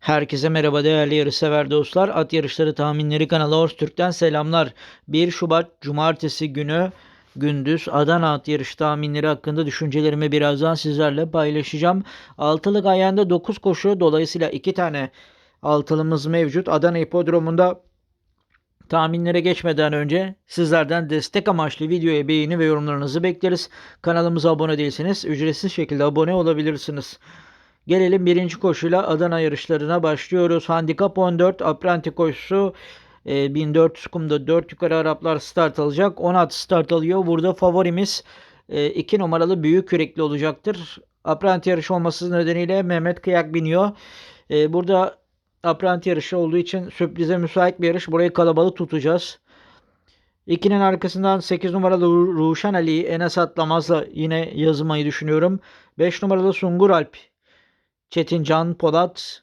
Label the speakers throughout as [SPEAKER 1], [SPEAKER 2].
[SPEAKER 1] Herkese merhaba değerli yarışsever dostlar. At Yarışları Tahminleri kanalı Orstürk'ten selamlar. 1 Şubat Cumartesi günü gündüz Adana at yarışı tahminleri hakkında düşüncelerimi birazdan sizlerle paylaşacağım. Altılık ayağında 9 koşu dolayısıyla 2 tane altılımız mevcut. Adana Hipodromu'nda tahminlere geçmeden önce sizlerden destek amaçlı videoya beğeni ve yorumlarınızı bekleriz. Kanalımıza abone değilseniz ücretsiz şekilde abone olabilirsiniz. Gelelim birinci koşuyla Adana yarışlarına başlıyoruz. Handikap 14 apranti koşusu e, 1400 kumda 4 yukarı Araplar start alacak. 10 at start alıyor. Burada favorimiz 2 numaralı büyük kürekli olacaktır. Apranti yarışı olması nedeniyle Mehmet Kıyak biniyor. E, burada apranti yarışı olduğu için sürprize müsait bir yarış. Burayı kalabalık tutacağız. 2'nin arkasından 8 numaralı Ru- Ruşen Ali Enes Atlamaz'la yine yazmayı düşünüyorum. 5 numaralı Sungur Alp Çetin Can Polat.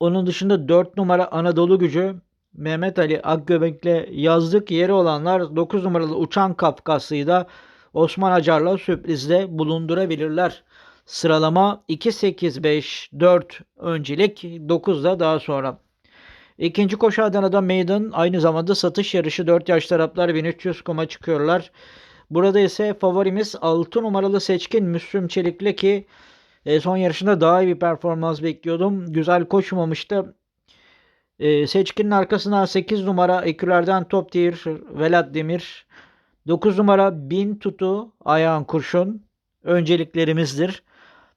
[SPEAKER 1] Onun dışında 4 numara Anadolu Gücü Mehmet Ali Akgöbek'le yazlık yeri olanlar 9 numaralı Uçan Kafkaslı'yı da Osman Acar'la sürprizde bulundurabilirler. Sıralama 2, 8, 5, 4 öncelik 9 da daha sonra. İkinci koşu Adana'da Maiden aynı zamanda satış yarışı 4 yaş taraflar 1300 kuma çıkıyorlar. Burada ise favorimiz 6 numaralı seçkin Müslüm Çelikli ki e, son yarışında daha iyi bir performans bekliyordum. Güzel koşmamıştı. E, seçkinin arkasına 8 numara ekürlerden top tier Velat Demir. 9 numara Bin Tutu Ayağın Kurşun önceliklerimizdir.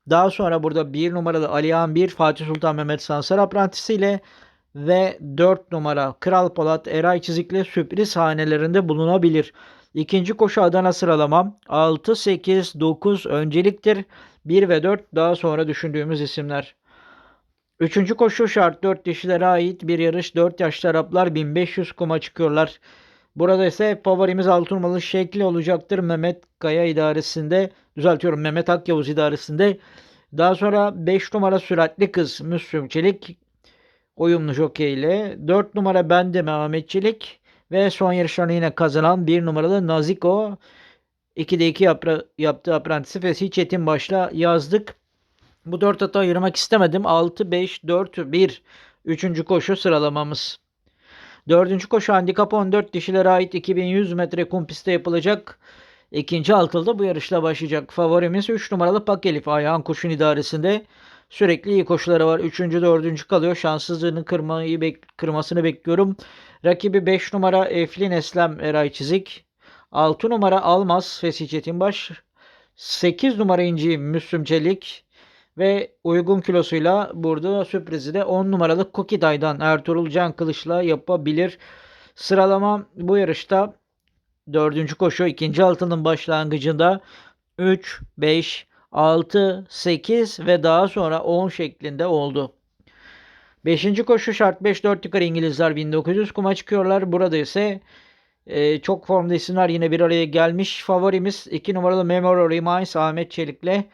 [SPEAKER 1] Daha sonra burada 1 numaralı Alihan 1 Fatih Sultan Mehmet Sansar aprantisiyle ve 4 numara Kral Polat Eray Çizikli sürpriz hanelerinde bulunabilir. İkinci koşu Adana sıralamam 6, 8, 9 önceliktir. 1 ve 4 daha sonra düşündüğümüz isimler. Üçüncü koşu şart 4 dişilere ait bir yarış. 4 yaşlı Araplar 1500 kuma çıkıyorlar. Burada ise favorimiz altın numaralı şekli olacaktır. Mehmet Kaya idaresinde düzeltiyorum Mehmet Akyavuz idaresinde. Daha sonra 5 numara süratli kız Müslüm Çelik uyumlu jockey ile 4 numara bende Mehmet Çelik ve son yarışlarını yine kazanan 1 numaralı Naziko 2'de 2 yapra, yaptığı aprantisi Fesih Çetinbaş'la yazdık. Bu 4 atı ayırmak istemedim. 6, 5, 4, 1. Üçüncü koşu sıralamamız. Dördüncü koşu handikap 14 dişilere ait 2100 metre kum pistte yapılacak. İkinci altılda bu yarışla başlayacak. Favorimiz 3 numaralı Pakelif ayağın kuşun idaresinde. Sürekli iyi koşuları var. Üçüncü, dördüncü kalıyor. Şanssızlığını kırmayı bek kırmasını bekliyorum. Rakibi 5 numara Eflin Eslem Eray Çizik. 6 numara Almaz Fesih Çetinbaş. 8 numara İnci Müslüm Çelik. Ve uygun kilosuyla burada sürprizi de 10 numaralı Kokiday'dan Ertuğrul Can Kılıç'la yapabilir. Sıralama bu yarışta 4. koşu 2. altının başlangıcında 3, 5, 6, 8 ve daha sonra 10 şeklinde oldu. 5. koşu şart 5-4 yukarı İngilizler 1900 kuma çıkıyorlar. Burada ise e, çok formda isimler yine bir araya gelmiş. Favorimiz 2 numaralı Memorial Reminds Ahmet Çelik'le.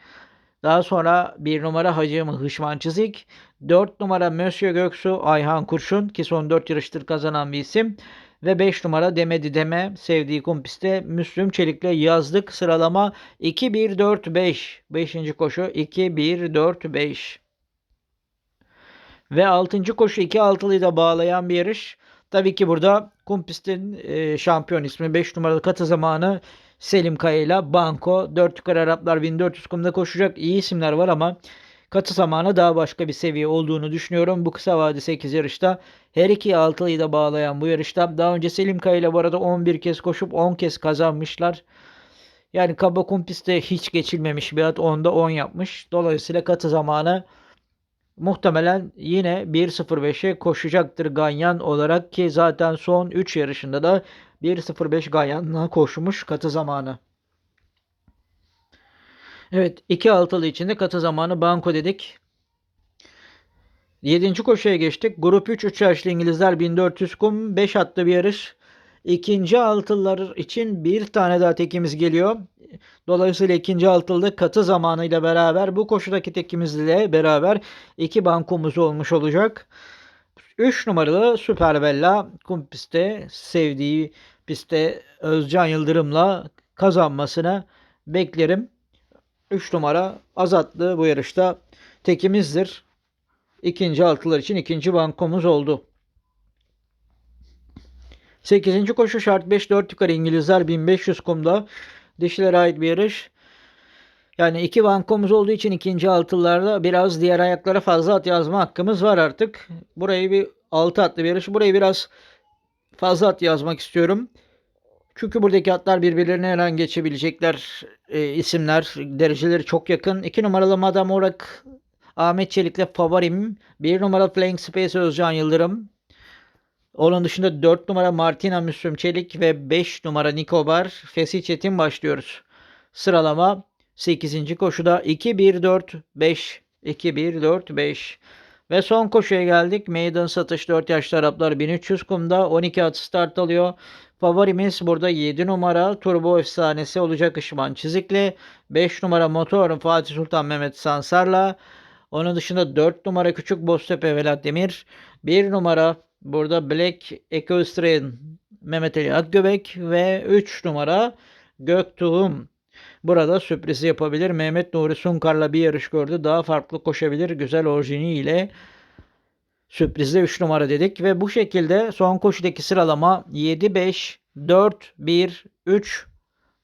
[SPEAKER 1] Daha sonra 1 numara Hacı Hışman Çizik. 4 numara Mösyö Göksu Ayhan Kurşun ki son 4 yarıştır kazanan bir isim. Ve 5 numara Demedi Deme sevdiği kumpiste Müslüm Çelik'le yazdık. Sıralama 2-1-4-5. 5. koşu 2-1-4-5. Ve 6. koşu 2 altılıyı da bağlayan bir yarış. Tabii ki burada kumpistin e, şampiyon ismi 5 numaralı katı zamanı Selim Kaya ile Banko. 4 yukarı Araplar 1400 kumda koşacak. iyi isimler var ama katı zamanı daha başka bir seviye olduğunu düşünüyorum. Bu kısa vade 8 yarışta her iki altılıyı da bağlayan bu yarışta daha önce Selim Kaya ile bu arada 11 kez koşup 10 kez kazanmışlar. Yani kaba kumpiste hiç geçilmemiş bir at 10'da 10 yapmış. Dolayısıyla katı zamanı muhtemelen yine 1.05'e koşacaktır Ganyan olarak ki zaten son 3 yarışında da 1.05 Ganyan'la koşmuş katı zamanı. Evet 2 altılı içinde katı zamanı banko dedik. 7. koşuya geçtik. Grup 3 3 yaşlı İngilizler 1400 kum 5 atlı bir yarış. İkinci altılılar için bir tane daha tekimiz geliyor. Dolayısıyla ikinci altılıda katı zamanıyla beraber bu koşudaki tekimizle beraber iki bankomuz olmuş olacak. 3 numaralı Süper Bella kum pistte sevdiği pistte Özcan Yıldırım'la kazanmasını beklerim. 3 numara Azatlı bu yarışta tekimizdir. ikinci altılar için ikinci bankomuz oldu. 8. koşu şart 5 4 yukarı İngilizler 1500 kumda dişilere ait bir yarış. Yani iki bankomuz olduğu için ikinci altılarda biraz diğer ayaklara fazla at yazma hakkımız var artık. Burayı bir altı atlı bir yarış. Burayı biraz fazla at yazmak istiyorum. Çünkü buradaki atlar birbirlerine her an geçebilecekler e, isimler. Dereceleri çok yakın. 2 numaralı Madame Orak Ahmet Çelik'le favorim. 1 numara Flying Space Özcan Yıldırım. Onun dışında 4 numara Martina Müslüm Çelik ve 5 numara Nikobar Fesih Çetin başlıyoruz. Sıralama 8. koşuda 2-1-4-5 2-1-4-5 ve son koşuya geldik. Maiden satış 4 yaşlı Araplar 1300 kumda 12 at start alıyor. Favorimiz burada 7 numara Turbo efsanesi olacak Işman Çizikli. 5 numara motor Fatih Sultan Mehmet Sansar'la. Onun dışında 4 numara Küçük Boztepe Velat Demir. 1 numara burada Black Equestrian Mehmet Ali Akgöbek ve 3 numara Göktuğum. Burada sürprizi yapabilir. Mehmet Nuri Sunkar'la bir yarış gördü. Daha farklı koşabilir. Güzel orijini ile sürprizde 3 numara dedik. Ve bu şekilde son koşudaki sıralama 7, 5, 4, 1, 3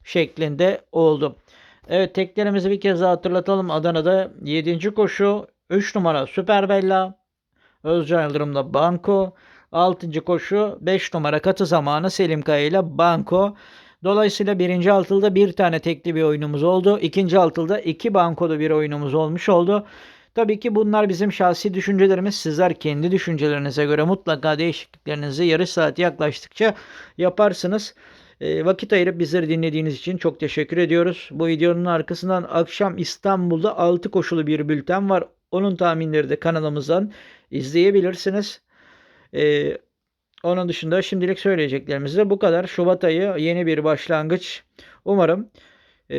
[SPEAKER 1] şeklinde oldu. Evet teklerimizi bir kez daha hatırlatalım. Adana'da 7. koşu 3 numara Süper Bella. Özcan Yıldırım'la Banko. 6. koşu 5 numara katı zamanı Selim Kaya ile Banko. Dolayısıyla birinci altılda bir tane tekli bir oyunumuz oldu. İkinci altılda iki bankolu bir oyunumuz olmuş oldu. Tabii ki bunlar bizim şahsi düşüncelerimiz. Sizler kendi düşüncelerinize göre mutlaka değişikliklerinizi yarış saati yaklaştıkça yaparsınız. E, vakit ayırıp bizleri dinlediğiniz için çok teşekkür ediyoruz. Bu videonun arkasından akşam İstanbul'da 6 koşulu bir bülten var. Onun tahminleri de kanalımızdan izleyebilirsiniz. E, onun dışında şimdilik söyleyeceklerimiz de bu kadar. Şubat ayı yeni bir başlangıç. Umarım e,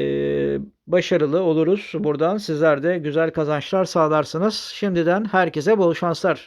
[SPEAKER 1] başarılı oluruz. Buradan sizler de güzel kazançlar sağlarsınız. Şimdiden herkese bol şanslar.